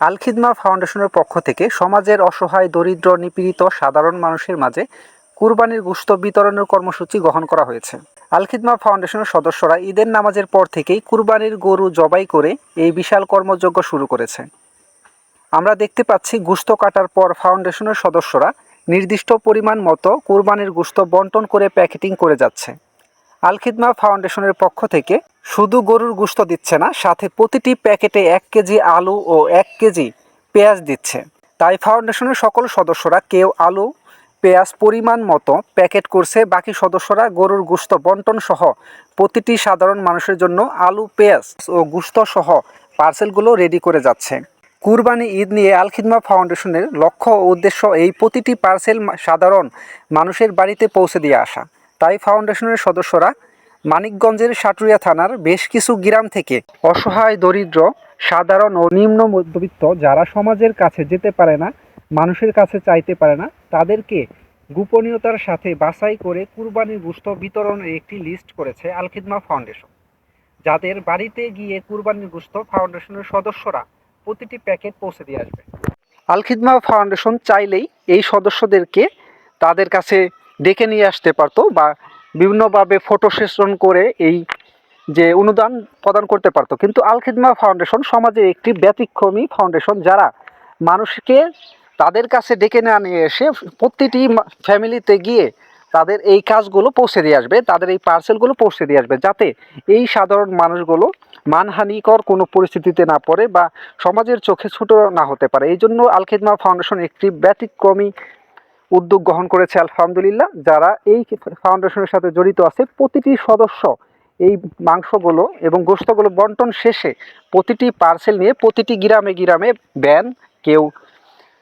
আলখিদমা ফাউন্ডেশনের পক্ষ থেকে সমাজের অসহায়, দরিদ্র, নিপীড়িত, সাধারণ মানুষের মাঝে কুরবানির গুস্ত বিতরণের কর্মসূচি গ্রহণ করা হয়েছে। আলখিদমা ফাউন্ডেশনের সদস্যরা ঈদের নামাজের পর থেকেই কুরবানির গরু জবাই করে এই বিশাল কর্মযজ্ঞ শুরু করেছে। আমরা দেখতে পাচ্ছি গুস্ত কাটার পর ফাউন্ডেশনের সদস্যরা নির্দিষ্ট পরিমাণ মতো কুরবানির গুস্ত বন্টন করে প্যাকেটিং করে যাচ্ছে। আলখিদমা ফাউন্ডেশনের পক্ষ থেকে শুধু গরুর গুস্ত দিচ্ছে না, সাথে প্রতিটি প্যাকেটে এক কেজি আলু ও এক কেজি পেঁয়াজ দিচ্ছে। তাই ফাউন্ডেশনের সকল সদস্যরা কেউ আলু, পেঁয়াজ পরিমাণ মতো প্যাকেট করছে, বাকি সদস্যরা গরুর গুস্ত বন্টন সহ প্রতিটি সাধারণ মানুষের জন্য আলু, পেঁয়াজ ও গুস্ত সহ পার্সেলগুলো রেডি করে যাচ্ছে। কুরবানি ঈদ নিয়ে আলখিদমা ফাউন্ডেশনের লক্ষ্য ও উদ্দেশ্য এই প্রতিটি পার্সেল সাধারণ মানুষের বাড়িতে পৌঁছে দিয়ে আসা। তাই ফাউন্ডেশনের সদস্যরা মানিকগঞ্জের সাটুরিয়া থানার বেশ কিছু গ্রাম থেকে অসহায়, দরিদ্র, সাধারণ ও নিম্ন মধ্যবিত্ত যারা সমাজের কাছে যেতে পারে না, মানুষের কাছে চাইতে পারে না, তাদেরকে গোপনীয়তার সাথে বাছাই করে কুরবানির গুস্ত বিতরণের একটি লিস্ট করেছে আলখিদমা ফাউন্ডেশন। যাদের বাড়িতে গিয়ে কুরবানির গুস্ত ফাউন্ডেশনের সদস্যরা প্রতিটি প্যাকেট পৌঁছে দিয়ে আসবে। আলখিদমা ফাউন্ডেশন চাইলেই এই সদস্যদেরকে তাদের কাছে ডেকে নিয়ে আসতে পারতো বা বিভিন্নভাবে ফটো সেশন করে এই যে অনুদান প্রদান করতে পারতো। কিন্তু আলখিদমা ফাউন্ডেশন সমাজের একটি ব্যতিক্রমী ফাউন্ডেশন যারা মানুষকে তাদের কাছে ডেকে না নিয়ে এসে প্রতিটি ফ্যামিলিতে গিয়ে তাদের এই কাজগুলো পৌঁছে দিয়ে আসবে, তাদের এই পার্সেলগুলো পৌঁছে দিয়ে আসবে যাতে এই সাধারণ মানুষগুলো মানহানিকর কোনো পরিস্থিতিতে না পড়ে বা সমাজের চোখে ছোট না হতে পারে। এই জন্য আলখিদমা ফাউন্ডেশন একটি ব্যতিক্রমী উদ্যোগ গ্রহণ করেছে আলহামদুলিল্লাহ, যারা এই ফাউন্ডেশনের সাথে জড়িত আছে, প্রতিটি সদস্য এই মাংসগুলো এবং গোস্তগুলো বন্টন শেষে প্রতিটি পার্সেল নিয়ে প্রতিটি গ্রামে গ্রামে ভ্যান কেউ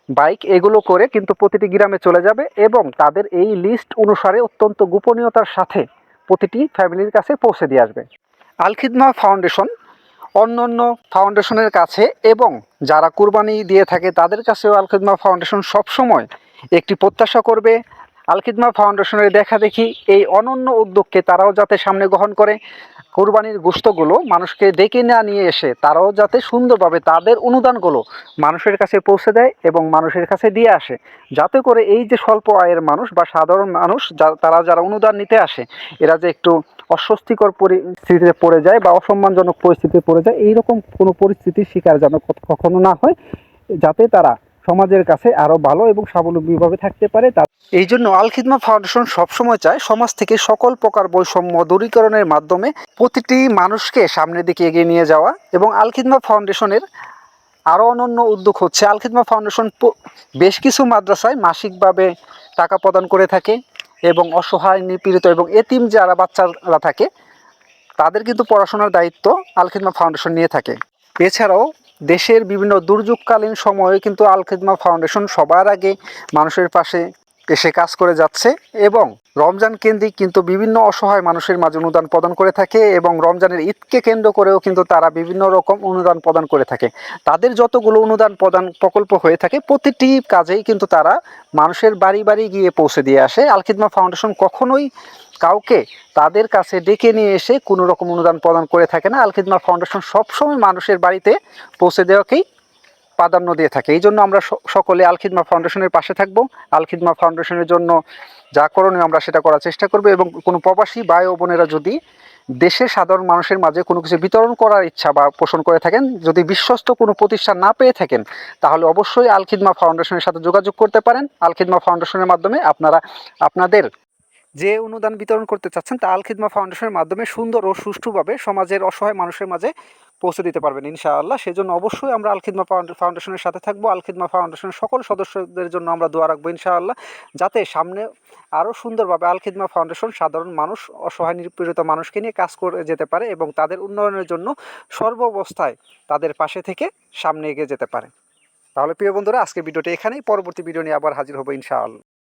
বাইক এগুলো করে কিন্তু প্রতিটি গ্রামে চলে যাবে এবং তাদের এই লিস্ট অনুসারে অত্যন্ত গোপনীয়তার সাথে প্রতিটি ফ্যামিলির কাছে পৌঁছে দিয়ে আসবে। আলখিদমা ফাউন্ডেশন অন্য অন্য ফাউন্ডেশনের কাছে এবং যারা কুরবানি দিয়ে থাকে তাদের কাছেও আলখিদমা ফাউন্ডেশন সবসময় একটি প্রত্যাশা করবে আলখিদমা ফাউন্ডেশনের দেখা দেখি এই অনন্য উদ্যোগকে তারাও যাতে সামনে গ্রহণ করে। কোরবানির গোস্তগুলো মানুষকে ডেকে না নিয়ে এসে তারাও যাতে সুন্দরভাবে তাদের অনুদানগুলো মানুষের কাছে পৌঁছে দেয় এবং মানুষের কাছে দিয়ে আসে। যাতে করে এই যে স্বল্প আয়ের মানুষ বা সাধারণ মানুষ তারা যারা অনুদান নিতে আসে, এরা যে একটু অস্বস্তিকর পরিস্থিতিতে পড়ে যায় বা অসম্মানজনক পরিস্থিতিতে পড়ে যায়, এইরকম কোনো পরিস্থিতির শিকার যেন কখনো না হয়, যাতে তারা সমাজের কাছে আরও ভালো এবং স্বাবলম্বীভাবে থাকতে পারে, তার এই জন্য আলখিদমা ফাউন্ডেশন সবসময় চায় সমাজ থেকে সকল প্রকার বৈষম্য দূরীকরণের মাধ্যমে প্রতিটি মানুষকে সামনের দিকে এগিয়ে নিয়ে যাওয়া এবং আলখিদমা ফাউন্ডেশনের আরও অনন্য উদ্যোগ হচ্ছে। আলখিদমা ফাউন্ডেশন প- বেশ কিছু মাদ্রাসায় মাসিকভাবে টাকা প্রদান করে থাকে এবং অসহায়, নিপীড়িত এবং এতিম যারা বাচ্চারা থাকে, তাদের কিন্তু পড়াশোনার দায়িত্ব আলখিদমা ফাউন্ডেশন নিয়ে থাকে। এছাড়াও দেশের বিভিন্ন দুর্যোগকালীন সময়ে কিন্তু আলখিদমা ফাউন্ডেশন সবার আগে মানুষের পাশে এসে কাজ করে যাচ্ছে এবং রমজান কেন্দ্রিক কিন্তু বিভিন্ন অসহায় মানুষের মাঝে অনুদান প্রদান করে থাকে এবং রমজানের ঈদকে কেন্দ্র করেও কিন্তু তারা বিভিন্ন রকম অনুদান প্রদান করে থাকে। তাদের যতগুলো অনুদান প্রদান প্রকল্প হয়ে থাকে, প্রতিটি কাজেই কিন্তু তারা মানুষের বাড়ি বাড়ি গিয়ে পৌঁছে দিয়ে আসে। আলখিদমা ফাউন্ডেশন কখনোই কাউকে তাদের কাছে ডেকে নিয়ে এসে কোনো রকম অনুদান প্রদান করে থাকে না। আলখিদমা ফাউন্ডেশন সবসময় মানুষের বাড়িতে পৌঁছে দেওয়াকেই প্রাধান্য দিয়ে থাকে। এই জন্য আমরা সকলে আলখিদমা ফাউন্ডেশনের পাশে থাকব। আলখিদমা ফাউন্ডেশনের জন্য যা করণীয় আমরা সেটা করার চেষ্টা করব এবং কোনো প্রবাসী ও বোনেরা যদি দেশের সাধারণ মানুষের মাঝে কোনো কিছু বিতরণ করার ইচ্ছা বা পোষণ করে থাকেন, যদি বিশ্বস্ত কোনো প্রতিষ্ঠান না পেয়ে থাকেন, তাহলে অবশ্যই আলখিদমা ফাউন্ডেশনের সাথে যোগাযোগ করতে পারেন। আলখিদমা ফাউন্ডেশনের মাধ্যমে আপনারা আপনাদের যে অনুদান বিতরণ করতে চাচ্ছেন তা আলখিদমা ফাউন্ডেশনের মাধ্যমে সুন্দর ও সুষ্ঠুভাবে সমাজের অসহায় মানুষের মাঝে পৌঁছে দিতে পারবেন ইনশাআল্লাহ। সেজন্য অবশ্যই আমরা আলখিদমা ফাউন্ড- ফাউন্ডেশনের সাথে থাকব। আলখিদমা ফাউন্ডেশনের সকল সদস্যদের জন্য আমরা দোয়া রাখব ইনশাআল্লাহ, যাতে সামনে আরও সুন্দরভাবে আলখিদমা ফাউন্ডেশন সাধারণ মানুষ, অসহায় নিপীড়িত মানুষকে নিয়ে কাজ করে যেতে পারে এবং তাদের উন্নয়নের জন্য সর্বাবস্থায় তাদের পাশে থেকে সামনে এগিয়ে যেতে পারে। তাহলে প্রিয় বন্ধুরা আজকে ভিডিওটি এখানেই। পরবর্তী ভিডিও নিয়ে আবার হাজির হব ইনশাআল্লাহ।